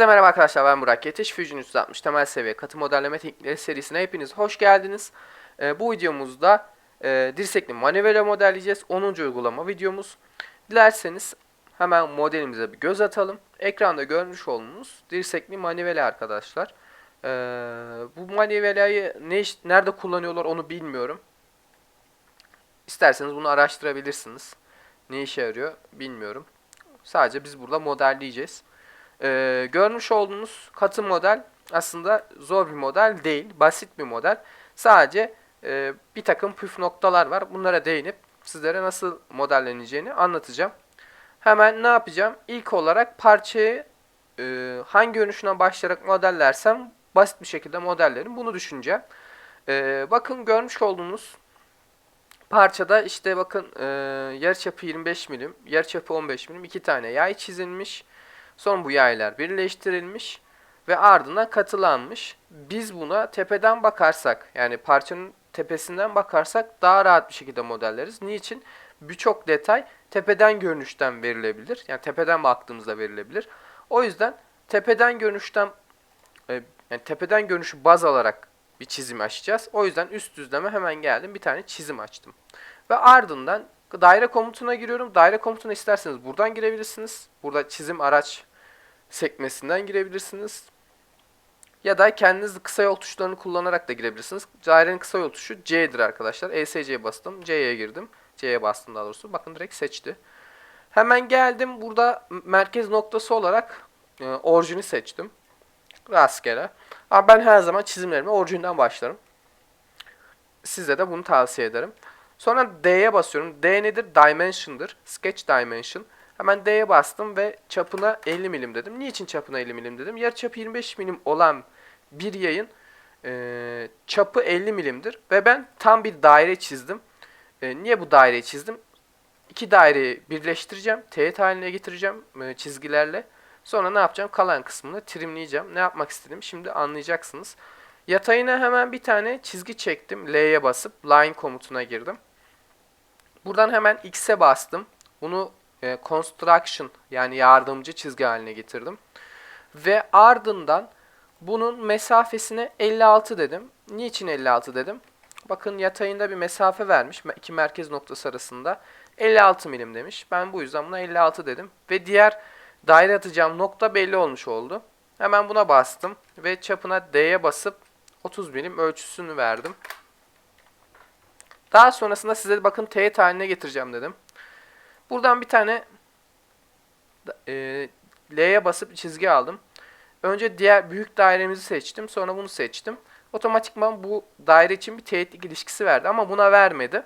Hepinize merhaba arkadaşlar ben Burak Yetiş. Fusion 360 temel seviye katı modelleme teknikleri serisine hepiniz hoş geldiniz. Ee, bu videomuzda e, dirsekli manivela modelleyeceğiz. 10. uygulama videomuz. Dilerseniz hemen modelimize bir göz atalım. Ekranda görmüş olduğunuz dirsekli manivela arkadaşlar. Ee, bu manivelayı ne nerede kullanıyorlar onu bilmiyorum. İsterseniz bunu araştırabilirsiniz. Ne işe yarıyor bilmiyorum. Sadece biz burada modelleyeceğiz. Ee, görmüş olduğunuz katı model aslında zor bir model değil. Basit bir model. Sadece e, bir takım püf noktalar var. Bunlara değinip sizlere nasıl modelleneceğini anlatacağım. Hemen ne yapacağım? İlk olarak parçayı e, hangi görünüşünden başlayarak modellersem basit bir şekilde modellerim. Bunu düşüneceğim. E, bakın görmüş olduğunuz parçada işte bakın e, yarıçapı 25 milim, yarıçapı 15 milim iki tane yay çizilmiş. Son bu yaylar birleştirilmiş ve ardından katılanmış. Biz buna tepeden bakarsak yani parçanın tepesinden bakarsak daha rahat bir şekilde modelleriz. Niçin? Birçok detay tepeden görünüşten verilebilir. Yani tepeden baktığımızda verilebilir. O yüzden tepeden görünüşten e, yani tepeden görünüşü baz alarak bir çizim açacağız. O yüzden üst düzleme hemen geldim. Bir tane çizim açtım. Ve ardından daire komutuna giriyorum. Daire komutuna isterseniz buradan girebilirsiniz. Burada çizim araç sekmesinden girebilirsiniz. Ya da kendiniz kısa yol tuşlarını kullanarak da girebilirsiniz. Dairenin kısa yol tuşu C'dir arkadaşlar. ESC'ye bastım. C'ye girdim. C'ye bastım daha doğrusu. Bakın direkt seçti. Hemen geldim. Burada merkez noktası olarak e, orijini seçtim. Rastgele. Ama ben her zaman çizimlerime orijinden başlarım. Size de bunu tavsiye ederim. Sonra D'ye basıyorum. D nedir? Dimension'dır. Sketch Dimension. Hemen D'ye bastım ve çapına 50 milim dedim. Niçin çapına 50 milim dedim? Yarıçapı 25 milim olan bir yayın e, çapı 50 milimdir. Ve ben tam bir daire çizdim. E, niye bu daireyi çizdim? İki daireyi birleştireceğim. Teğet haline getireceğim e, çizgilerle. Sonra ne yapacağım? Kalan kısmını trimleyeceğim. Ne yapmak istedim? Şimdi anlayacaksınız. Yatayına hemen bir tane çizgi çektim. L'ye basıp line komutuna girdim. Buradan hemen X'e bastım. Bunu e, construction yani yardımcı çizgi haline getirdim. Ve ardından bunun mesafesine 56 dedim. Niçin 56 dedim? Bakın yatayında bir mesafe vermiş. iki merkez noktası arasında. 56 milim demiş. Ben bu yüzden buna 56 dedim. Ve diğer daire atacağım nokta belli olmuş oldu. Hemen buna bastım. Ve çapına D'ye basıp 30 milim ölçüsünü verdim. Daha sonrasında size bakın teğet haline getireceğim dedim. Buradan bir tane e, L'ye basıp çizgi aldım. Önce diğer büyük dairemizi seçtim. Sonra bunu seçtim. Otomatikman bu daire için bir teğetlik ilişkisi verdi ama buna vermedi.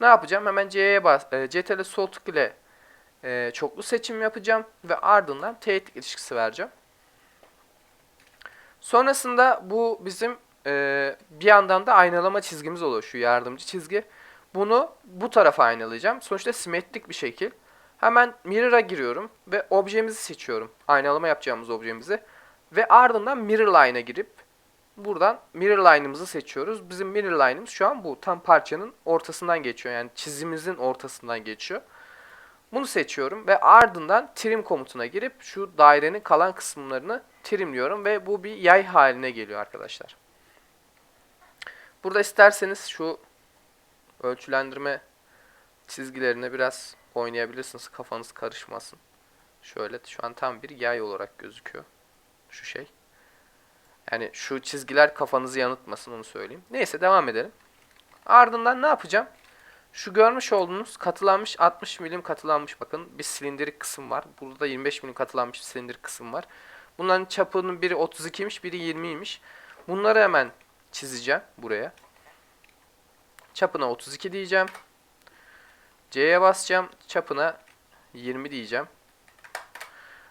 Ne yapacağım? Hemen C'ye bas, e, CTRL sol tık ile e, çoklu seçim yapacağım ve ardından teğetlik ilişkisi vereceğim. Sonrasında bu bizim e, bir yandan da aynalama çizgimiz oluşuyor. Yardımcı çizgi. Bunu bu tarafa aynalayacağım. Sonuçta simetrik bir şekil. Hemen Mirror'a giriyorum ve objemizi seçiyorum. Aynalama yapacağımız objemizi. Ve ardından Mirror Line'a girip buradan Mirror Line'ımızı seçiyoruz. Bizim Mirror Line'ımız şu an bu. Tam parçanın ortasından geçiyor. Yani çizimimizin ortasından geçiyor. Bunu seçiyorum ve ardından trim komutuna girip şu dairenin kalan kısımlarını trimliyorum ve bu bir yay haline geliyor arkadaşlar. Burada isterseniz şu ölçülendirme çizgilerine biraz oynayabilirsiniz. Kafanız karışmasın. Şöyle şu an tam bir yay olarak gözüküyor. Şu şey. Yani şu çizgiler kafanızı yanıltmasın onu söyleyeyim. Neyse devam edelim. Ardından ne yapacağım? Şu görmüş olduğunuz katılanmış 60 milim katılanmış bakın bir silindirik kısım var. Burada da 25 milim katılanmış bir silindirik kısım var. Bunların çapının biri 32'ymiş biri 20'ymiş. Bunları hemen çizeceğim buraya. Çapına 32 diyeceğim. C'ye basacağım. Çapına 20 diyeceğim.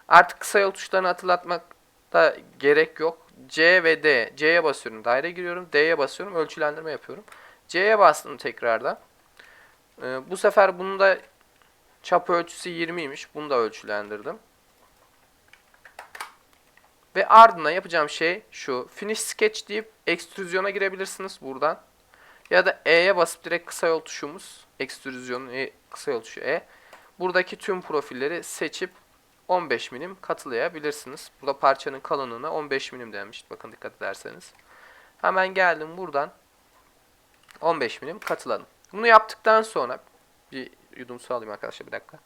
Artık kısa yol tuşlarını hatırlatmakta gerek yok. C ve D. C'ye basıyorum. Daire giriyorum. D'ye basıyorum. Ölçülendirme yapıyorum. C'ye bastım tekrardan. Ee, bu sefer bunun da çap ölçüsü 20'ymiş. Bunu da ölçülendirdim. Ve ardından yapacağım şey şu. Finish Sketch deyip ekstrüzyona girebilirsiniz buradan. Ya da E'ye basıp direkt kısa yol tuşumuz. Ekstrüzyonun e, kısa yol tuşu E. Buradaki tüm profilleri seçip 15 milim katılayabilirsiniz. Burada parçanın kalınlığına 15 milim denmiş. Bakın dikkat ederseniz. Hemen geldim buradan 15 milim katıladım. Bunu yaptıktan sonra bir yudum su alayım arkadaşlar bir dakika.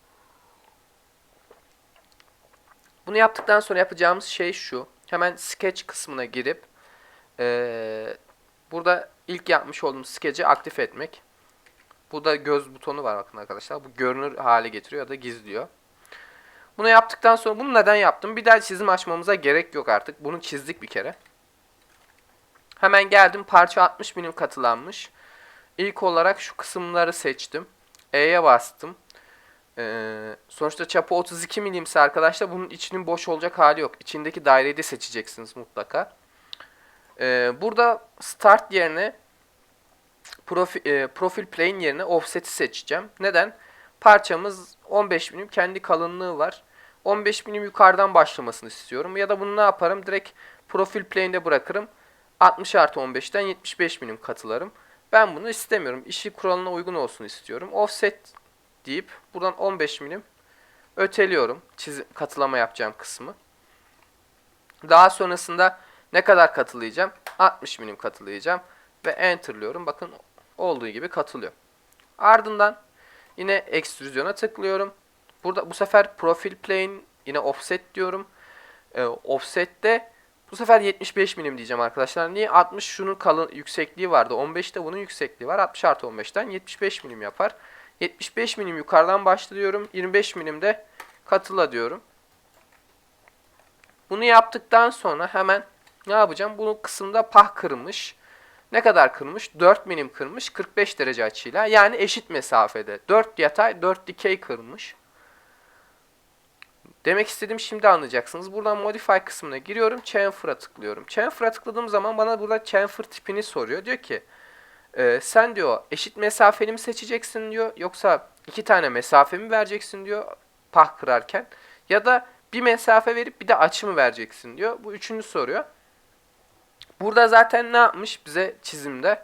Bunu yaptıktan sonra yapacağımız şey şu. Hemen sketch kısmına girip eee, burada ilk yapmış olduğumuz sketch'i aktif etmek. Burada göz butonu var bakın arkadaşlar. Bu görünür hale getiriyor ya da gizliyor. Bunu yaptıktan sonra bunu neden yaptım? Bir daha çizim açmamıza gerek yok artık. Bunu çizdik bir kere. Hemen geldim parça 60 milim katılanmış. İlk olarak şu kısımları seçtim. E'ye bastım. Ee, sonuçta çapı 32 milimse arkadaşlar bunun içinin boş olacak hali yok. İçindeki daireyi de seçeceksiniz mutlaka. Ee, burada start yerine profil, e, profil plane yerine offset'i seçeceğim. Neden? Parçamız 15 milim kendi kalınlığı var. 15 milim yukarıdan başlamasını istiyorum. Ya da bunu ne yaparım? Direkt profil plane'de bırakırım. 60 artı 15'ten 75 milim katılarım. Ben bunu istemiyorum. İşi kuralına uygun olsun istiyorum. Offset deyip buradan 15 milim öteliyorum. Çizim, katılama yapacağım kısmı. Daha sonrasında ne kadar katılayacağım? 60 milim katılayacağım. Ve enterlıyorum. Bakın olduğu gibi katılıyor. Ardından yine ekstrüzyona tıklıyorum. Burada bu sefer profil plane yine offset diyorum. Ee, offset'te bu sefer 75 milim diyeceğim arkadaşlar. Niye? 60 şunun kalın yüksekliği vardı. 15 de bunun yüksekliği var. 60 artı 15'ten 75 milim yapar. 75 milim yukarıdan başlıyorum. 25 milim de katıla diyorum. Bunu yaptıktan sonra hemen ne yapacağım? Bu kısımda pah kırmış. Ne kadar kırmış? 4 milim kırmış 45 derece açıyla. Yani eşit mesafede. 4 yatay 4 dikey kırmış. Demek istediğim şimdi anlayacaksınız. Buradan modify kısmına giriyorum. Chamfer'a tıklıyorum. Chamfer'a tıkladığım zaman bana burada chamfer tipini soruyor. Diyor ki e, sen diyor eşit mesafeli mi seçeceksin diyor. Yoksa iki tane mesafe mi vereceksin diyor pah kırarken. Ya da bir mesafe verip bir de açı mı vereceksin diyor. Bu üçüncü soruyor. Burada zaten ne yapmış bize çizimde?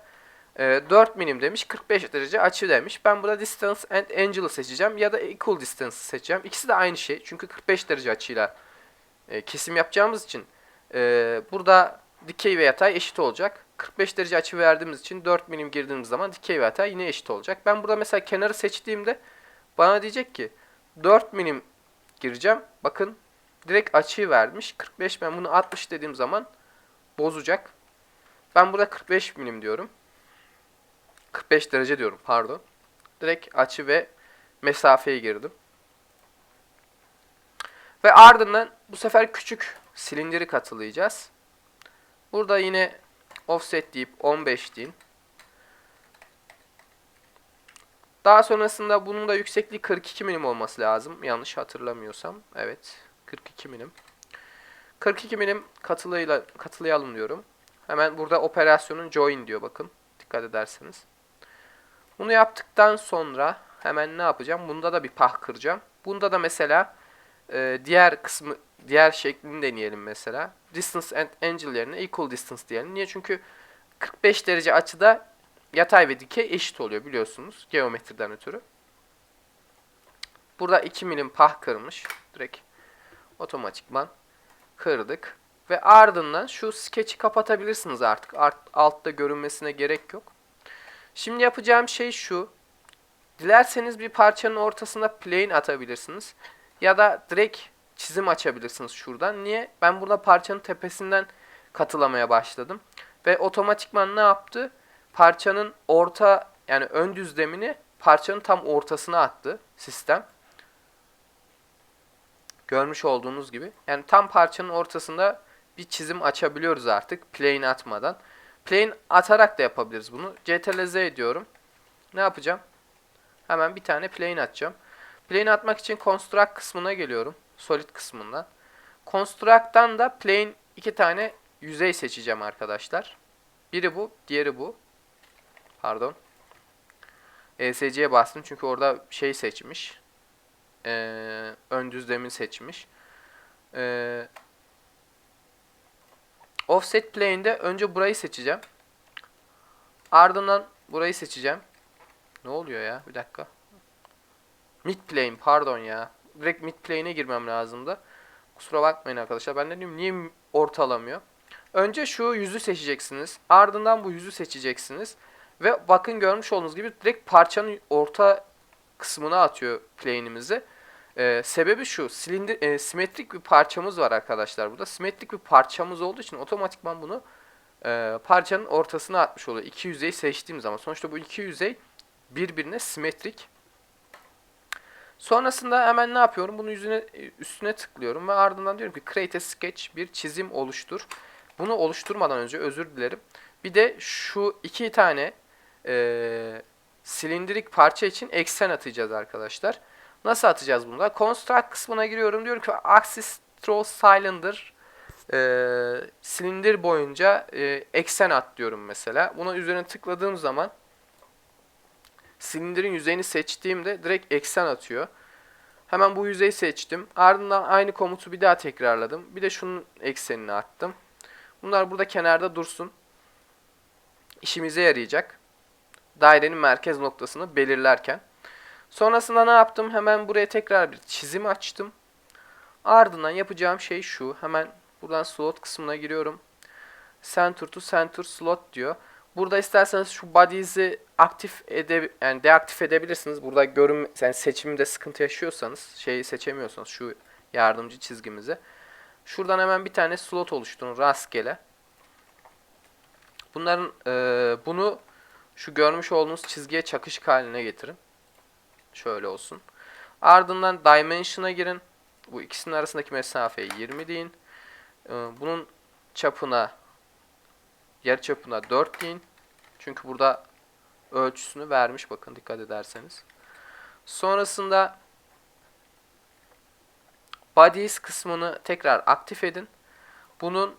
E, 4 milim demiş, 45 derece açı demiş. Ben burada distance and angle seçeceğim ya da equal distance seçeceğim. İkisi de aynı şey. Çünkü 45 derece açıyla e, kesim yapacağımız için e, burada dikey ve yatay eşit olacak. 45 derece açı verdiğimiz için 4 milim girdiğimiz zaman dikey ve yatay yine eşit olacak. Ben burada mesela kenarı seçtiğimde bana diyecek ki 4 milim gireceğim. Bakın direkt açıyı vermiş. 45 ben bunu 60 dediğim zaman bozacak. Ben burada 45 milim diyorum. 45 derece diyorum pardon. Direkt açı ve mesafeyi girdim. Ve ardından bu sefer küçük silindiri katılayacağız. Burada yine offset deyip 15 deyin. Daha sonrasında bunun da yüksekliği 42 milim olması lazım. Yanlış hatırlamıyorsam. Evet. 42 milim. 42 milim katılıyla, katılayalım diyorum. Hemen burada operasyonun join diyor bakın. Dikkat ederseniz. Bunu yaptıktan sonra hemen ne yapacağım? Bunda da bir pah kıracağım. Bunda da mesela e, diğer kısmı diğer şeklini deneyelim mesela. Distance and angle yerine equal distance diyelim. Niye? Çünkü 45 derece açıda yatay ve dikey eşit oluyor biliyorsunuz geometriden ötürü. Burada 2 milim pah kırmış. Direkt otomatikman kırdık. Ve ardından şu sketch'i kapatabilirsiniz artık. Art, altta görünmesine gerek yok. Şimdi yapacağım şey şu. Dilerseniz bir parçanın ortasına plane atabilirsiniz. Ya da direkt çizim açabilirsiniz şuradan. Niye? Ben burada parçanın tepesinden katılamaya başladım. Ve otomatikman ne yaptı? Parçanın orta yani ön düzlemini parçanın tam ortasına attı sistem. Görmüş olduğunuz gibi. Yani tam parçanın ortasında bir çizim açabiliyoruz artık plane atmadan. Plane atarak da yapabiliriz bunu. Ctrl Z ediyorum. Ne yapacağım? Hemen bir tane plane atacağım. Plane atmak için construct kısmına geliyorum. Solid kısmından. Construct'tan da plane iki tane yüzey seçeceğim arkadaşlar. Biri bu, diğeri bu. Pardon. ESC'ye bastım çünkü orada şey seçmiş. Ee, ön düzlemi seçmiş. Ee, offset plane'de önce burayı seçeceğim. Ardından burayı seçeceğim. Ne oluyor ya? Bir dakika. Mid plane pardon ya. Direkt mid plane'e girmem lazımdı. Kusura bakmayın arkadaşlar. Ben de diyorum niye ortalamıyor? Önce şu yüzü seçeceksiniz. Ardından bu yüzü seçeceksiniz. Ve bakın görmüş olduğunuz gibi direkt parçanın orta kısmına atıyor plane'imizi. Ee, sebebi şu. Silindir, e, simetrik bir parçamız var arkadaşlar burada. Simetrik bir parçamız olduğu için otomatikman bunu e, parçanın ortasına atmış oluyor. İki yüzeyi seçtiğim zaman. Sonuçta bu iki yüzey birbirine simetrik. Sonrasında hemen ne yapıyorum? Bunun yüzüne üstüne tıklıyorum ve ardından diyorum ki create a sketch bir çizim oluştur. Bunu oluşturmadan önce özür dilerim. Bir de şu iki tane e, silindirik parça için eksen atacağız arkadaşlar. Nasıl atacağız bunu da? Construct kısmına giriyorum. Diyorum ki axis through cylinder e, silindir boyunca e, eksen at diyorum mesela. Buna üzerine tıkladığım zaman silindirin yüzeyini seçtiğimde direkt eksen atıyor. Hemen bu yüzeyi seçtim. Ardından aynı komutu bir daha tekrarladım. Bir de şunun eksenini attım. Bunlar burada kenarda dursun. İşimize yarayacak. Dairenin merkez noktasını belirlerken. Sonrasında ne yaptım? Hemen buraya tekrar bir çizim açtım. Ardından yapacağım şey şu. Hemen buradan slot kısmına giriyorum. Center to center slot diyor. Burada isterseniz şu bodies'i aktif ede yani deaktif edebilirsiniz. Burada görün yani seçimde sıkıntı yaşıyorsanız, şeyi seçemiyorsanız şu yardımcı çizgimizi. Şuradan hemen bir tane slot oluşturun rastgele. Bunların e, bunu şu görmüş olduğunuz çizgiye çakışık haline getirin. Şöyle olsun. Ardından dimension'a girin. Bu ikisinin arasındaki mesafeyi 20 deyin. E, bunun çapına yer çapına 4 deyin. Çünkü burada ölçüsünü vermiş bakın dikkat ederseniz. Sonrasında bodies kısmını tekrar aktif edin. Bunun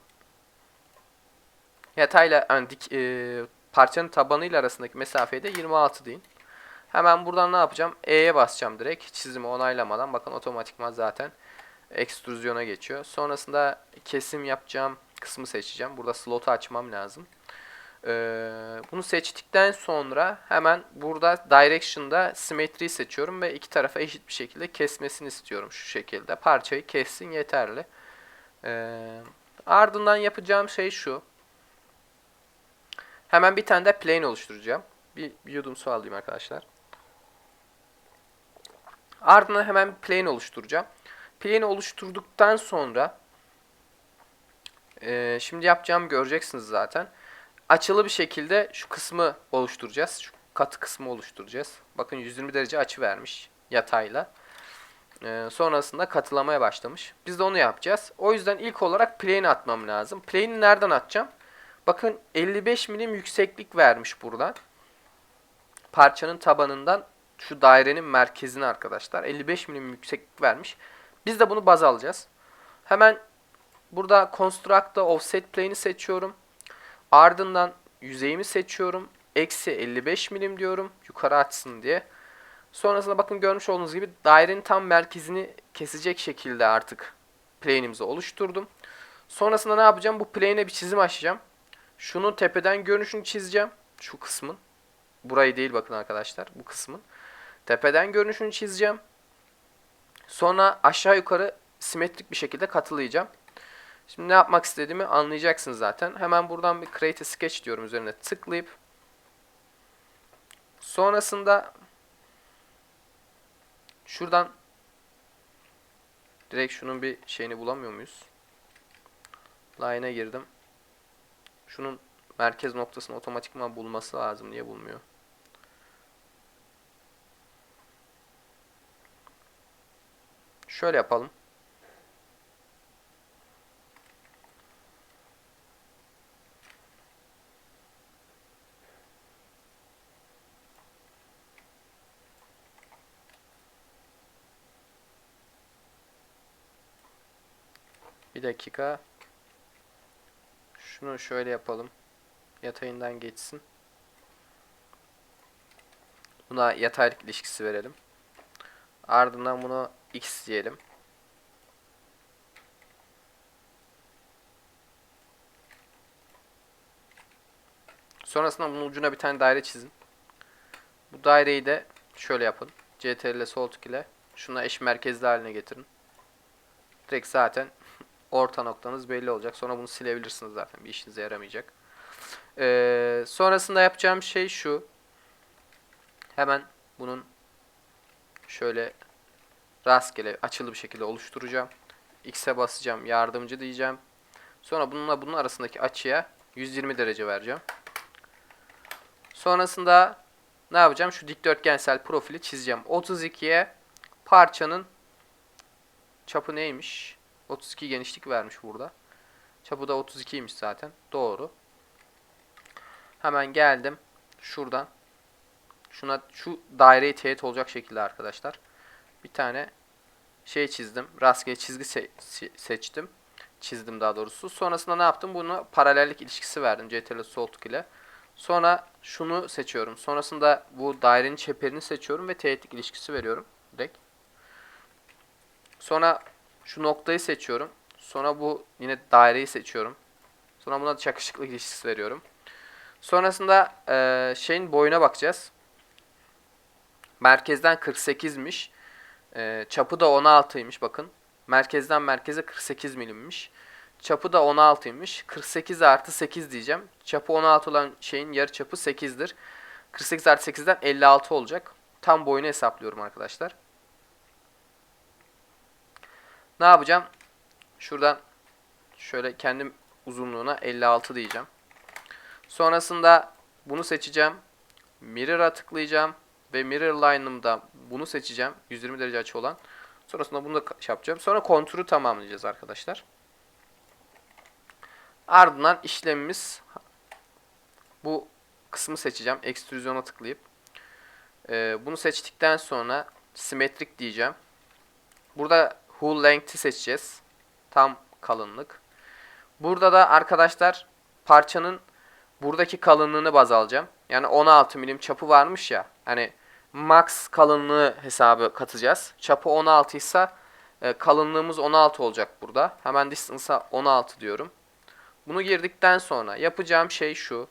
yatayla yani dik, e, parçanın tabanıyla arasındaki mesafeyi de 26 deyin. Hemen buradan ne yapacağım? E'ye basacağım direkt. Çizimi onaylamadan. Bakın otomatikman zaten ekstrüzyona geçiyor. Sonrasında kesim yapacağım kısmı seçeceğim. Burada slotu açmam lazım. Ee, bunu seçtikten sonra hemen burada Direction'da Symmetry seçiyorum ve iki tarafa eşit bir şekilde kesmesini istiyorum şu şekilde. Parçayı kessin yeterli. Ee, ardından yapacağım şey şu. Hemen bir tane de plane oluşturacağım. Bir, bir yudum su alayım arkadaşlar. Ardından hemen plane oluşturacağım. Plane oluşturduktan sonra e, şimdi yapacağım göreceksiniz zaten açılı bir şekilde şu kısmı oluşturacağız. Şu katı kısmı oluşturacağız. Bakın 120 derece açı vermiş yatayla. Ee, sonrasında katılamaya başlamış. Biz de onu yapacağız. O yüzden ilk olarak plane atmam lazım. Plane'i nereden atacağım? Bakın 55 milim yükseklik vermiş burada. Parçanın tabanından şu dairenin merkezine arkadaşlar. 55 milim yükseklik vermiş. Biz de bunu baz alacağız. Hemen burada Construct'ta Offset Plane'i seçiyorum. Ardından yüzeyimi seçiyorum. Eksi 55 milim diyorum. Yukarı açsın diye. Sonrasında bakın görmüş olduğunuz gibi dairenin tam merkezini kesecek şekilde artık plane'imizi oluşturdum. Sonrasında ne yapacağım? Bu plane'e bir çizim açacağım. Şunun tepeden görünüşünü çizeceğim. Şu kısmın. Burayı değil bakın arkadaşlar. Bu kısmın. Tepeden görünüşünü çizeceğim. Sonra aşağı yukarı simetrik bir şekilde katılayacağım. Şimdi ne yapmak istediğimi anlayacaksınız zaten. Hemen buradan bir create a sketch diyorum üzerine tıklayıp sonrasında şuradan direkt şunun bir şeyini bulamıyor muyuz? Line'a girdim. Şunun merkez noktasını otomatikman bulması lazım. Niye bulmuyor? Şöyle yapalım. Bir dakika. Şunu şöyle yapalım. Yatayından geçsin. Buna yataylık ilişkisi verelim. Ardından buna x diyelim. Sonrasında bunun ucuna bir tane daire çizin. Bu daireyi de şöyle yapın. CTRL ile sol tık ile Şuna eş merkezli haline getirin. Direkt zaten orta noktanız belli olacak. Sonra bunu silebilirsiniz zaten. Bir işinize yaramayacak. Ee, sonrasında yapacağım şey şu. Hemen bunun şöyle rastgele açılı bir şekilde oluşturacağım. X'e basacağım. Yardımcı diyeceğim. Sonra bununla bunun arasındaki açıya 120 derece vereceğim. Sonrasında ne yapacağım? Şu dikdörtgensel profili çizeceğim. 32'ye parçanın çapı neymiş? 32 genişlik vermiş burada. Çapı da 32'ymiş zaten. Doğru. Hemen geldim. Şuradan. Şuna şu daireyi teğet olacak şekilde arkadaşlar. Bir tane şey çizdim. Rastgele çizgi se- se- seçtim. Çizdim daha doğrusu. Sonrasında ne yaptım? Bunu paralellik ilişkisi verdim. CTRL sol tık ile. Sonra şunu seçiyorum. Sonrasında bu dairenin çeperini seçiyorum ve teğetlik ilişkisi veriyorum. Direkt. Sonra şu noktayı seçiyorum. Sonra bu yine daireyi seçiyorum. Sonra buna çakışıklık ilişkisi veriyorum. Sonrasında eee, şeyin boyuna bakacağız. Merkezden 48'miş. Eee, çapı da 16'ymış bakın. Merkezden merkeze 48 milimmiş. Çapı da 16'ymış. 48 artı 8 diyeceğim. Çapı 16 olan şeyin yarı çapı 8'dir. 48 artı 8'den 56 olacak. Tam boyunu hesaplıyorum arkadaşlar. Ne yapacağım? Şuradan şöyle kendim uzunluğuna 56 diyeceğim. Sonrasında bunu seçeceğim. Mirror'a tıklayacağım. Ve mirror line'ımda bunu seçeceğim. 120 derece açı olan. Sonrasında bunu da şey yapacağım. Sonra konturu tamamlayacağız arkadaşlar. Ardından işlemimiz bu kısmı seçeceğim. Ekstrüzyona tıklayıp. Ee, bunu seçtikten sonra simetrik diyeceğim. Burada hull length'i seçeceğiz. Tam kalınlık. Burada da arkadaşlar parçanın buradaki kalınlığını baz alacağım. Yani 16 milim çapı varmış ya. Hani max kalınlığı hesabı katacağız. Çapı 16 ise e, kalınlığımız 16 olacak burada. Hemen distance'a 16 diyorum. Bunu girdikten sonra yapacağım şey şu.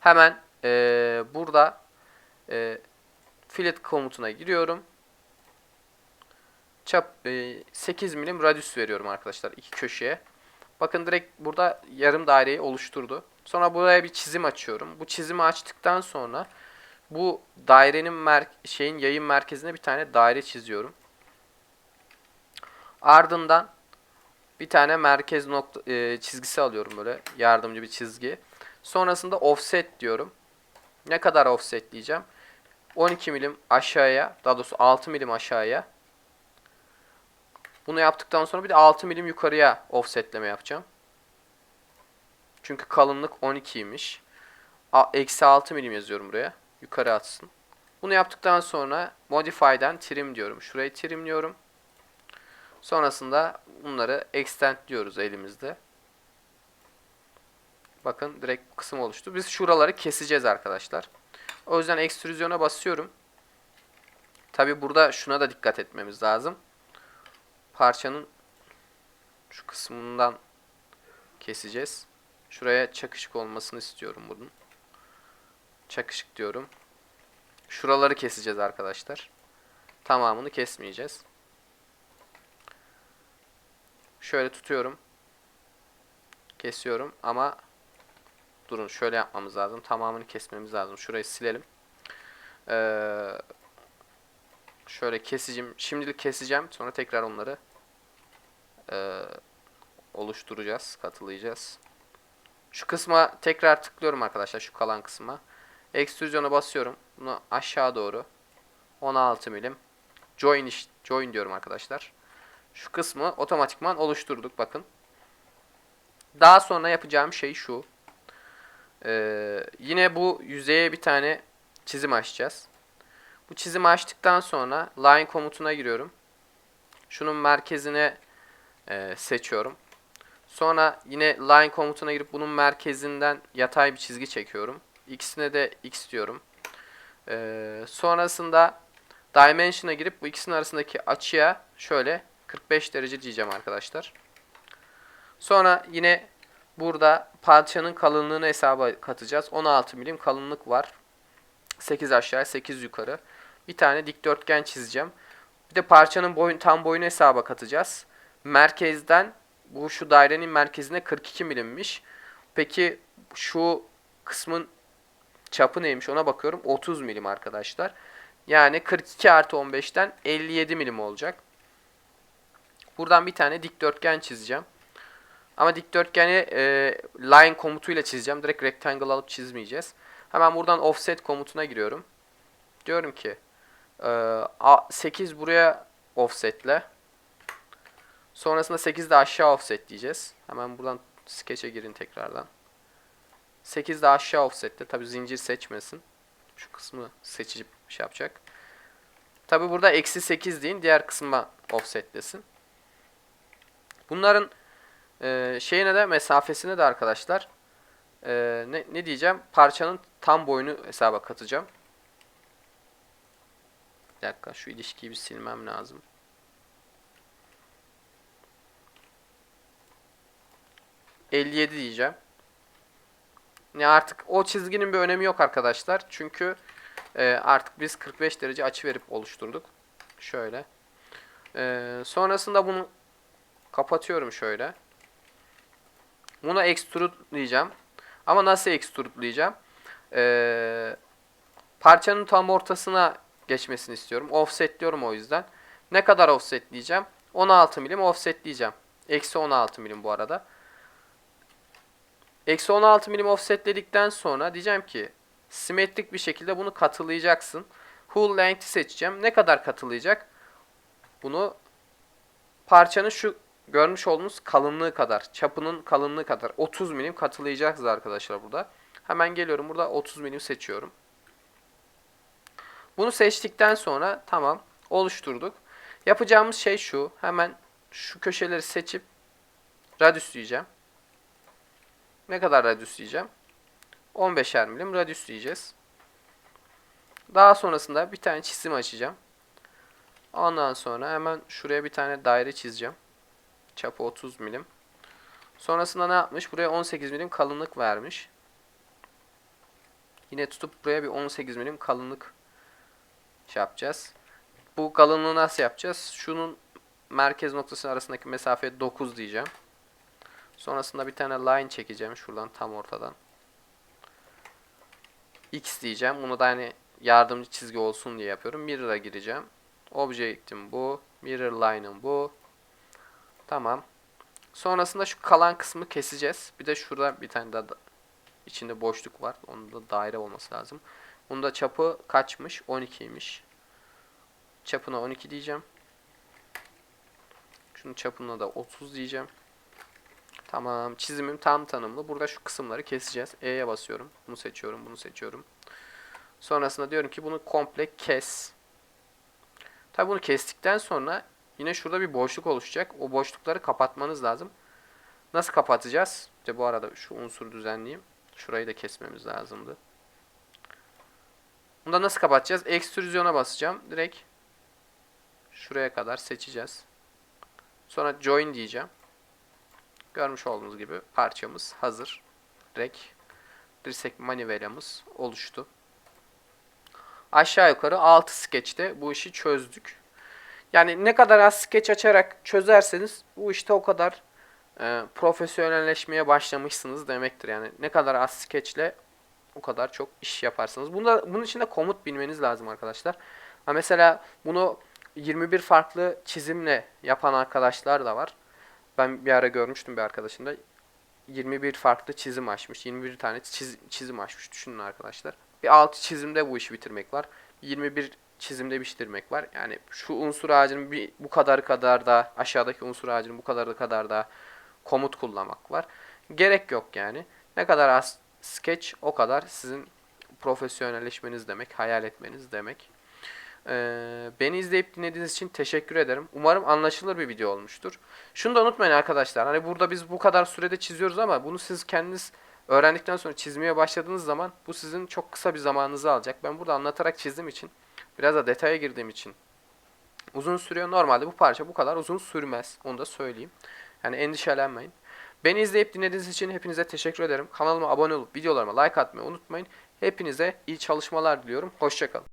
Hemen e, burada e, fillet komutuna giriyorum. Çap e, 8 milim radius veriyorum arkadaşlar iki köşeye. Bakın direkt burada yarım daireyi oluşturdu. Sonra buraya bir çizim açıyorum. Bu çizimi açtıktan sonra bu dairenin mer şeyin yayın merkezine bir tane daire çiziyorum. Ardından bir tane merkez nokta e, çizgisi alıyorum böyle yardımcı bir çizgi. Sonrasında offset diyorum. Ne kadar offset diyeceğim? 12 milim aşağıya, daha doğrusu 6 milim aşağıya. Bunu yaptıktan sonra bir de 6 milim yukarıya offsetleme yapacağım. Çünkü kalınlık 12'ymiş. A- Eksi 6 milim yazıyorum buraya. Yukarı atsın. Bunu yaptıktan sonra Modify'den trim diyorum. Şurayı trimliyorum. Sonrasında bunları extend diyoruz elimizde. Bakın direkt kısım oluştu. Biz şuraları keseceğiz arkadaşlar. O yüzden ekstrüzyona basıyorum. Tabi burada şuna da dikkat etmemiz lazım. Parçanın şu kısmından keseceğiz. Şuraya çakışık olmasını istiyorum bunun. Çakışık diyorum. Şuraları keseceğiz arkadaşlar. Tamamını kesmeyeceğiz. Şöyle tutuyorum. Kesiyorum ama durun şöyle yapmamız lazım. Tamamını kesmemiz lazım. Şurayı silelim. Ee, şöyle keseceğim. Şimdilik keseceğim. Sonra tekrar onları e, oluşturacağız. Katılayacağız. Şu kısma tekrar tıklıyorum arkadaşlar. Şu kalan kısma. Ekstrüzyona basıyorum. Bunu aşağı doğru. 16 milim. Join, join diyorum arkadaşlar. Şu kısmı otomatikman oluşturduk bakın. Daha sonra yapacağım şey şu. Ee, yine bu yüzeye bir tane çizim açacağız. Bu çizimi açtıktan sonra line komutuna giriyorum. Şunun merkezine e, seçiyorum. Sonra yine line komutuna girip bunun merkezinden yatay bir çizgi çekiyorum. İkisine de x diyorum. Ee, sonrasında dimension'a girip bu ikisinin arasındaki açıya şöyle 45 derece diyeceğim arkadaşlar. Sonra yine burada parçanın kalınlığını hesaba katacağız. 16 milim kalınlık var. 8 aşağı 8 yukarı. bir tane dikdörtgen çizeceğim. Bir de parçanın boyun, tam boyunu hesaba katacağız. Merkezden bu şu dairenin merkezine 42 milimmiş. Peki şu kısmın çapı neymiş ona bakıyorum. 30 milim arkadaşlar. Yani 42 artı 15'ten 57 milim olacak. Buradan bir tane dikdörtgen çizeceğim. Ama dikdörtgeni e, line komutuyla çizeceğim. Direkt rectangle alıp çizmeyeceğiz. Hemen buradan offset komutuna giriyorum. Diyorum ki e, a- 8 buraya offsetle. Sonrasında 8 de aşağı offset diyeceğiz. Hemen buradan sketch'e girin tekrardan. 8 de aşağı offsetle. Tabi zincir seçmesin. Şu kısmı seçip şey yapacak. Tabi burada eksi 8 deyin. Diğer kısma offsetlesin. Bunların e, şeyine de mesafesine de arkadaşlar e, ne, ne diyeceğim? Parçanın tam boyunu hesaba katacağım. Bir dakika şu ilişkiyi bir silmem lazım. ...57 diyeceğim. Ya artık o çizginin bir önemi yok arkadaşlar. Çünkü e, artık biz 45 derece açı verip oluşturduk. Şöyle. E, sonrasında bunu kapatıyorum şöyle. Bunu extrude diyeceğim. Ama nasıl extrude diyeceğim? E, parçanın tam ortasına geçmesini istiyorum. Offset diyorum o yüzden. Ne kadar offset diyeceğim? 16 milim offset diyeceğim. Eksi 16 milim bu arada. Eksi 16 milim offsetledikten sonra diyeceğim ki simetrik bir şekilde bunu katılayacaksın. Hull length'i seçeceğim. Ne kadar katılayacak? Bunu parçanın şu görmüş olduğunuz kalınlığı kadar, çapının kalınlığı kadar 30 milim katılayacağız arkadaşlar burada. Hemen geliyorum burada 30 milim seçiyorum. Bunu seçtikten sonra tamam oluşturduk. Yapacağımız şey şu. Hemen şu köşeleri seçip radius diyeceğim. Ne kadar radius diyeceğim? 15'er milim radius diyeceğiz. Daha sonrasında bir tane çizim açacağım. Ondan sonra hemen şuraya bir tane daire çizeceğim. Çapı 30 milim. Sonrasında ne yapmış? Buraya 18 milim kalınlık vermiş. Yine tutup buraya bir 18 milim kalınlık şey yapacağız. Bu kalınlığı nasıl yapacağız? Şunun merkez noktası arasındaki mesafe 9 diyeceğim. Sonrasında bir tane line çekeceğim şuradan tam ortadan. X diyeceğim. Bunu da hani yardımcı çizgi olsun diye yapıyorum. Mirror'a gireceğim. Object'im bu. Mirror line'ım bu. Tamam. Sonrasında şu kalan kısmı keseceğiz. Bir de şurada bir tane daha da- içinde boşluk var. Onun da daire olması lazım. Bunun da çapı kaçmış? 12'ymiş. Çapına 12 diyeceğim. Şunun çapına da 30 diyeceğim. Tamam. Çizimim tam tanımlı. Burada şu kısımları keseceğiz. E'ye basıyorum. Bunu seçiyorum. Bunu seçiyorum. Sonrasında diyorum ki bunu komple kes. Tabi bunu kestikten sonra yine şurada bir boşluk oluşacak. O boşlukları kapatmanız lazım. Nasıl kapatacağız? İşte bu arada şu unsuru düzenleyeyim. Şurayı da kesmemiz lazımdı. Bunu da nasıl kapatacağız? Ekstrüzyona basacağım. Direkt şuraya kadar seçeceğiz. Sonra join diyeceğim. Görmüş olduğunuz gibi parçamız hazır. Direkt dirsek manivelamız oluştu. Aşağı yukarı 6 sketch'te bu işi çözdük. Yani ne kadar az sketch açarak çözerseniz bu işte o kadar e, profesyonelleşmeye başlamışsınız demektir. Yani ne kadar az sketchle o kadar çok iş yaparsınız. Bunda, bunun için de komut bilmeniz lazım arkadaşlar. Ha mesela bunu 21 farklı çizimle yapan arkadaşlar da var. Ben bir ara görmüştüm bir arkadaşımda. 21 farklı çizim açmış. 21 tane çiz- çizim açmış. Düşünün arkadaşlar. Bir 6 çizimde bu işi bitirmek var. 21 çizimde bitirmek var. Yani şu unsur ağacının bir bu kadar kadar da aşağıdaki unsur ağacının bu kadar kadar da komut kullanmak var. Gerek yok yani. Ne kadar az sketch o kadar sizin profesyonelleşmeniz demek, hayal etmeniz demek. Ee, beni izleyip dinlediğiniz için teşekkür ederim. Umarım anlaşılır bir video olmuştur. Şunu da unutmayın arkadaşlar. Hani burada biz bu kadar sürede çiziyoruz ama bunu siz kendiniz öğrendikten sonra çizmeye başladığınız zaman bu sizin çok kısa bir zamanınızı alacak. Ben burada anlatarak çizdiğim için biraz da detaya girdiğim için uzun sürüyor. Normalde bu parça bu kadar uzun sürmez. Onu da söyleyeyim. Yani endişelenmeyin. Beni izleyip dinlediğiniz için hepinize teşekkür ederim. Kanalıma abone olup videolarıma like atmayı unutmayın. Hepinize iyi çalışmalar diliyorum. Hoşçakalın.